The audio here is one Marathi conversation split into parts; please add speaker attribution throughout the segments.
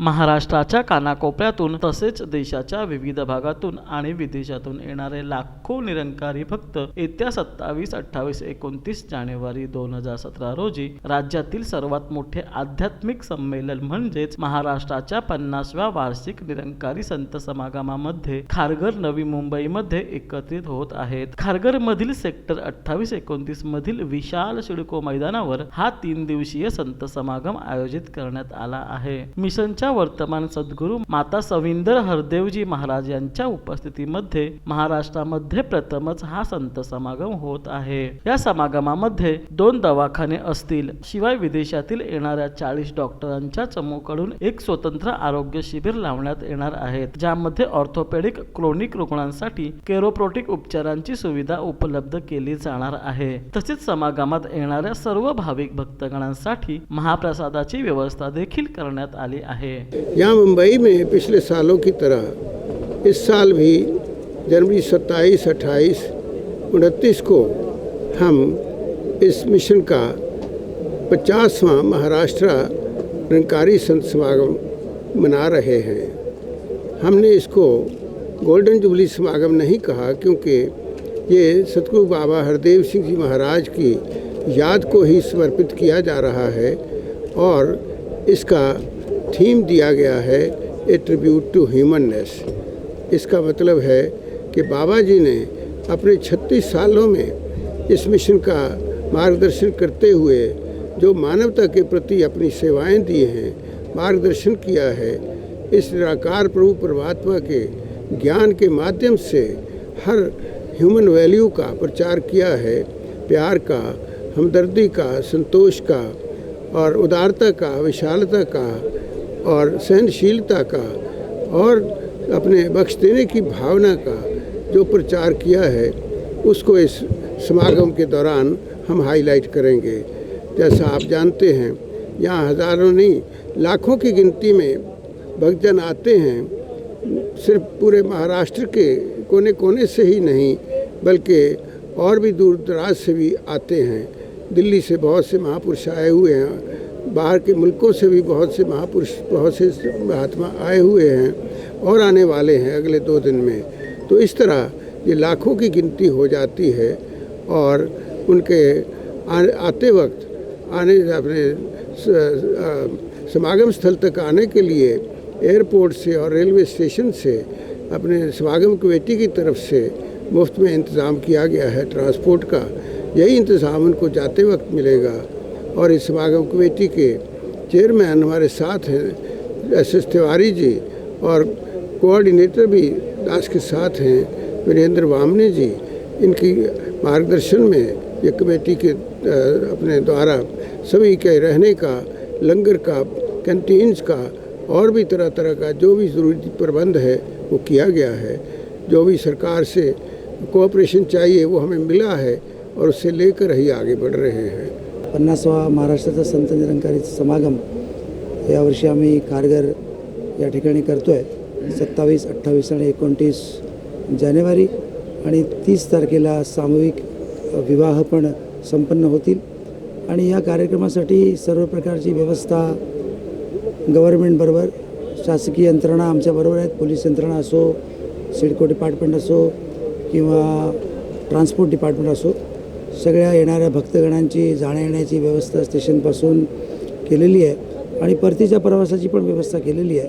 Speaker 1: महाराष्ट्राच्या कानाकोपऱ्यातून तसेच देशाच्या विविध भागातून आणि विदेशातून येणारे लाखो निरंकारी भक्त येत्या सत्तावीस अठ्ठावीस एकोणतीस जानेवारी दोन हजार सतरा रोजी राज्यातील सर्वात मोठे आध्यात्मिक संमेलन म्हणजेच महाराष्ट्राच्या पन्नासव्या वार्षिक निरंकारी संत समागमामध्ये खारघर नवी मुंबईमध्ये एकत्रित होत आहेत. खारघर मधील सेक्टर अठ्ठावीस एकोणतीस मधील विशाल सिडको मैदानावर हा तीन दिवसीय संत समागम आयोजित करण्यात आला आहे. मिशनच्या वर्तमान सद्गुरू माता सविंदर हरदेवजी महाराज यांच्या उपस्थितीमध्ये महाराष्ट्रामध्ये प्रथमच हा संत समागम होत आहे. या समागमामध्ये दोन दवाखाने असतील. शिवाय विदेशातील येणाऱ्या चाळीस डॉक्टरांच्या चमूकडून एक स्वतंत्र आरोग्य शिबिर लावण्यात येणार आहेत. ज्यामध्ये ऑर्थोपेडिक क्रोनिक रुग्णांसाठी केरोप्रोटिक उपचारांची सुविधा उपलब्ध केली जाणार आहे. तसेच समागमात येणाऱ्या सर्व भाविक भक्तगणांसाठी महाप्रसादाची व्यवस्था देखील करण्यात आली आहे.
Speaker 2: यहाँ मुंबई में पिछले सालों की तरह इस साल भी जनवरी 27, 28, उनतीस को हम इस मिशन का पचासवां महाराष्ट्र निरंकारी संत समागम मना रहे हैं। हमने इसको गोल्डन जुबली समागम नहीं कहा क्योंकि ये सतगुरु बाबा हरदेव सिंह जी महाराज की याद को ही समर्पित किया जा रहा है और इसका थीम दिया गया है ए ट्रिब्यूट टू ह्यूमननेस इसका मतलब है कि बाबा जी ने अपने 36 सालों में इस मिशन का मार्गदर्शन करते हुए जो मानवता के प्रति अपनी सेवाएँ दी हैं, मार्गदर्शन किया है, इस निराकार प्रभु परमात्मा के ज्ञान के माध्यम से हर ह्यूमन वैल्यू का प्रचार किया है, प्यार का, हमदर्दी का, संतोष का और उदारता का, विशालता का और सहनशीलता का और अपने बख्श देने की भावना का जो प्रचार किया है, उसको इस समागम के दौरान हम हाईलाइट करेंगे। जैसा आप जानते हैं, यहाँ हज़ारों नहीं, लाखों की गिनती में भक्तजन आते हैं। सिर्फ़ पूरे महाराष्ट्र के कोने कोने से ही नहीं, बल्कि और भी दूर दराज से भी आते हैं। दिल्ली से बहुत से महापुरुष आए हुए हैं बाहर के मुल्कों से भी बहुत से महापुरुष, बहुत से महात्मा आए हुए हैं और आने वाले हैं अगले दो दिन में। तो इस तरह ये लाखों की गिनती हो जाती है और उनके आते वक्त, आने, अपने समागम स्थल तक आने के लिए एयरपोर्ट से और रेलवे स्टेशन से, अपने समागम कमेटी की तरफ़ से मुफ़्त में इंतज़ाम किया गया है ट्रांसपोर्ट का। यही इंतज़ाम उनको जाते वक्त मिलेगा। और इस समागम कमेटी के चेयरमैन हमारे साथ हैं, एस एस तिवारी जी और कोऑर्डिनेटर भी दास के साथ हैं, वीरेंद्र वामने जी। इनकी मार्गदर्शन में ये कमेटी के अपने द्वारा सभी के रहने का, लंगर का, कैंटीन्स का और भी तरह तरह का जो भी ज़रूरी प्रबंध है, वो किया गया है। जो भी सरकार से कोऑपरेशन चाहिए, वो हमें मिला है और उससे लेकर ही आगे बढ़ रहे हैं।
Speaker 3: पन्नासवा महाराष्ट्राचा संत निरंकारीचा समागम यावर्षी आम्ही कारगर या ठिकाणी करतो आहे सत्तावीस अठ्ठावीस आणि एकोणतीस जानेवारी आणि तीस तारखेला सामूहिक विवाह पण संपन्न होतील. आणि या कार्यक्रमासाठी सर्व प्रकारची व्यवस्था गव्हर्मेंटबरोबर शासकीय यंत्रणा आमच्याबरोबर आहेत. पोलीस यंत्रणा असो सिडको डिपार्टमेंट असो किंवा ट्रान्सपोर्ट डिपार्टमेंट असो सगळ्या येणाऱ्या भक्तगणांची जाण्यायेण्याची व्यवस्था स्टेशनपासून केलेली आहे आणि परतीच्या प्रवासाची पण व्यवस्था केलेली आहे.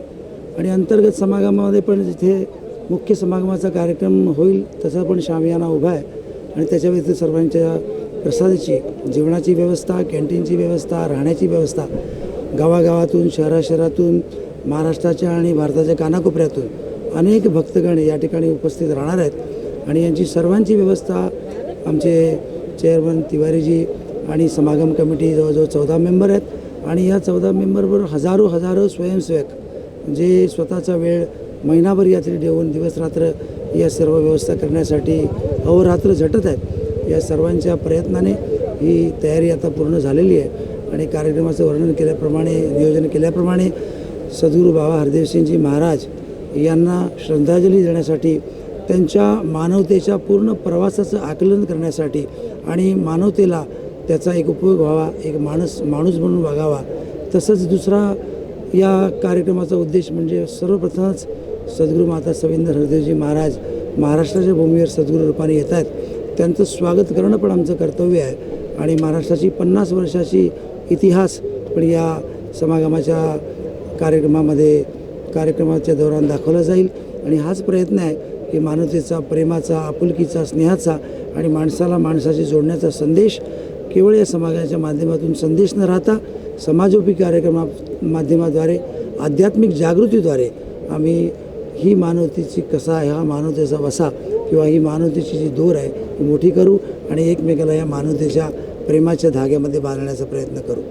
Speaker 3: आणि अंतर्गत समागमामध्ये पण जिथे मुख्य समागमाचा कार्यक्रम होईल तसा पण शामियाना उभा आहे. आणि त्याच्या व्यतिरिक्त सर्वांच्या प्रसादाची जेवणाची व्यवस्था कॅन्टीनची व्यवस्था राहण्याची व्यवस्था गावागावातून शहरा शहरातून महाराष्ट्राच्या आणि भारताच्या कानाकोपऱ्यातून अनेक भक्तगण या ठिकाणी उपस्थित राहणार आहेत. आणि यांची सर्वांची व्यवस्था आमचे चेअरमन तिवारीजी आणि समागम कमिटी जवळजवळ चौदा मेंबर आहेत. आणि या चौदा मेंबरवर हजारो हजारो स्वयंसेवक जे स्वतःचा वेळ महिनाभर यात्री देऊन दिवसरात्र या सर्व व्यवस्था करण्यासाठी अहोरात्र झटत आहेत. या सर्वांच्या प्रयत्नाने ही तयारी आता पूर्ण झालेली आहे. आणि कार्यक्रमाचं वर्णन केल्याप्रमाणे नियोजन केल्याप्रमाणे सद्गुरू बाबा हरदेवसिंगजी महाराज यांना श्रद्धांजली देण्यासाठी त्यांच्या मानवतेच्या पूर्ण प्रवासाचं आकलन करण्यासाठी आणि मानवतेला त्याचा एक उपयोग व्हावा एक माणूस माणूस म्हणून वागावा. तसंच दुसरा या कार्यक्रमाचा उद्देश म्हणजे सर्वप्रथमच सद्गुरू माता सविंदर हरदेवजी महाराज महाराष्ट्राच्या भूमीवर सद्गुरू रूपाने येत आहेत. त्यांचं स्वागत करणं पण आमचं कर्तव्य आहे आणि महाराष्ट्राची पन्नास वर्षाची इतिहास पण या समागमाच्या कार्यक्रमामध्ये कार्यक्रमाच्या दौरान दाखवला जाईल. आणि हाच प्रयत्न आहे की मानवतेचा प्रेमाचा आपुलकीचा स्नेहाचा आणि माणसाला माणसाशी जोडण्याचा संदेश केवळ या समाजाच्या माध्यमातून संदेश न राहता समाजोपी कार्यक्रमा माध्यमाद्वारे आध्यात्मिक जागृतीद्वारे आम्ही ही मानवतेची कसा आहे हा मानवतेचा वसा किंवा ही मानवतेची जी दोर आहे ती मोठी करू आणि एकमेकाला या मानवतेच्या प्रेमाच्या धाग्यामध्ये बांधण्याचा प्रयत्न करू.